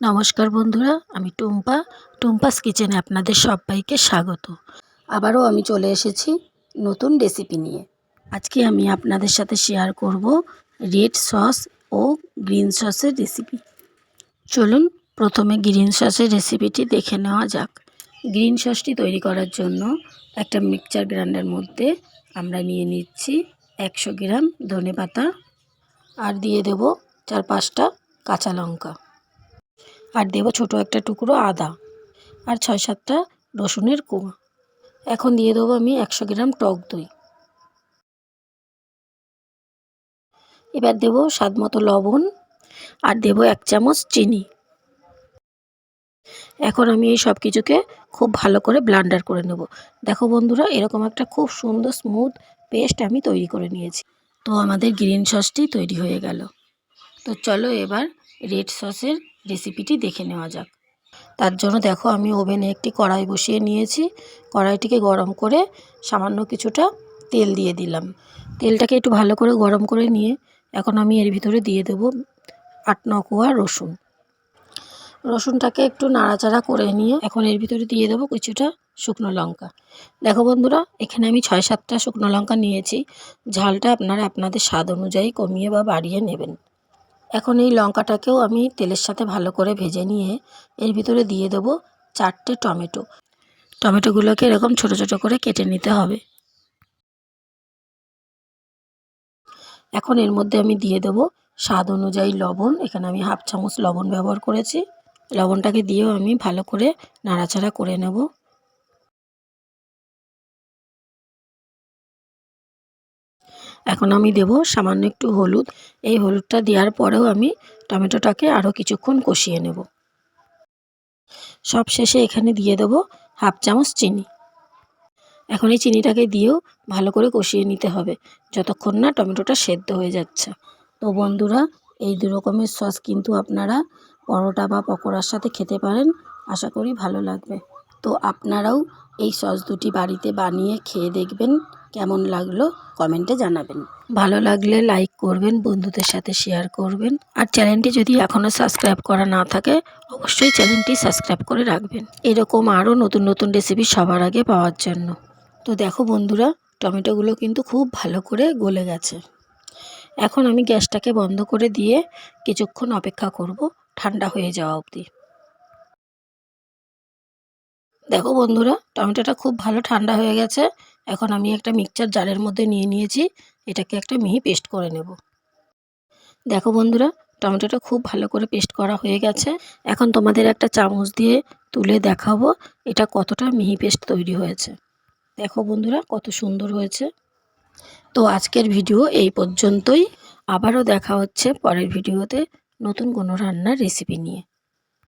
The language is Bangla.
নমস্কার বন্ধুরা, আমি টুম্পা। টুম্পাস কিচেনে আপনাদের সবাইকে স্বাগত। আবারও আমি চলে এসেছি নতুন রেসিপি নিয়ে। আজকে আমি আপনাদের সাথে শেয়ার করব রেড সস ও গ্রিন সসের রেসিপি। চলুন প্রথমে গ্রিন সসের রেসিপিটি দেখে নেওয়া যাক। গ্রিন সসটি তৈরি করার জন্য একটা মিক্সচার গ্রাইন্ডার মধ্যে আমরা নিয়ে নিচ্ছি একশো গ্রাম ধনে পাতা আর দিয়ে দেব চার পাঁচটা কাঁচা লঙ্কা। আর দেবো ছোটো একটা টুকরো আদা আর ছয় সাতটা রসুনের কোয়া এখন দিয়ে দেবো আমি একশো গ্রাম টক দই। এবার দেবো স্বাদ মতো লবণ আর দেবো এক চামচ চিনি। এখন আমি এই সব কিছুকে খুব ভালো করে ব্লান্ডার করে নেব। দেখো বন্ধুরা, এরকম একটা খুব সুন্দর স্মুথ পেস্ট আমি তৈরি করে নিয়েছি। তো আমাদের গ্রিন সসটি তৈরি হয়ে গেল। তো চলো এবার রেড সসের রেসিপিটি দেখে নেওয়া যাক। তার জন্য দেখো আমি ওভেনে একটি কড়াই বসিয়ে নিয়েছি। কড়াইটিকে গরম করে সামান্য কিছুটা তেল দিয়ে দিলাম। তেলটাকে একটু ভালো করে গরম করে নিয়ে এখন আমি এর ভিতরে দিয়ে দেব আট ন কোয়া রসুন। রসুনটাকে একটু নাড়াচাড়া করে নিয়ে এখন এর ভিতরে দিয়ে দেবো কিছুটা শুকনো লঙ্কা। দেখো বন্ধুরা, এখানে আমি ছয় সাতটা শুকনো লঙ্কা নিয়েছি। ঝালটা আপনারা আপনাদের স্বাদ অনুযায়ী কমিয়ে বা বাড়িয়ে নেবেন। এখন এই লঙ্কাটাকেও আমি তেলের সাথে ভালো করে ভেজে নিয়ে এর ভিতরে দিয়ে দেবো চারটে টমেটো। টমেটোগুলোকে এরকম ছোট ছোট করে কেটে নিতে হবে। এখন এর মধ্যে আমি দিয়ে দেবো স্বাদ অনুযায়ী লবণ। এখানে আমি হাফ চামচ লবণ ব্যবহার করেছি। লবণটাকে দিয়েও আমি ভালো করে নাড়াচাড়া করে নেব। এখন আমি দেব সামান্য একটু হলুদ। এই হলুদটা দেওয়ার পরেও আমি টমেটোটাকে আরও কিছুক্ষণ কষিয়ে নেব। সব শেষে এখানে দিয়ে দেব হাফ চামচ চিনি। এখন এই চিনিটাকে দিয়েও ভালো করে কষিয়ে নিতে হবে, যতক্ষণ না টমেটোটা সেদ্ধ হয়ে যাচ্ছে। তো বন্ধুরা, এই দু রকমের সস কিন্তু আপনারা পরোটা বা পকোড়ার সাথে খেতে পারেন, আশা করি ভালো লাগবে। তো আপনারাও এই সস দুটি বাড়িতে বানিয়ে খেয়ে দেখবেন। কেমন লাগল কমেন্টে জানাবেন। ভালো লাগলে লাইক করবেন, বন্ধুদের সাথে শেয়ার করবেন। আর চ্যানেলটি যদি এখনও সাবস্ক্রাইব করা না থাকে, অবশ্যই চ্যানেলটি সাবস্ক্রাইব করে রাখবেন। এরকম আরও নতুন নতুন রেসিপি সবার আগে পাওয়ার জন্য। তো দেখো বন্ধুরা, টমেটোগুলো কিন্তু খুব ভালো করে গলে গেছে। এখন আমি গ্যাসটাকে বন্ধ করে দিয়ে কিছুক্ষণ অপেক্ষা করব, ঠান্ডা হয়ে যাওয়া অবধি। দেখো বন্ধুরা, টমেটোটা খুব ভালো ঠান্ডা হয়ে গেছে। এখন আমি একটা মিক্সচার জারের মধ্যে নিয়ে নিয়েছি, এটাকে একটা মিহি পেস্ট করে নেব। দেখো বন্ধুরা, টমেটোটা খুব ভালো করে পেস্ট করা হয়ে গেছে। এখন তোমাদের একটা চামচ দিয়ে তুলে দেখাবো এটা কতটা মিহি পেস্ট তৈরি হয়েছে। দেখো বন্ধুরা, কত সুন্দর হয়েছে। তো আজকের ভিডিও এই পর্যন্তই। আবারও দেখা হচ্ছে পরের ভিডিওতে নতুন কোনো রান্নার রেসিপি নিয়ে।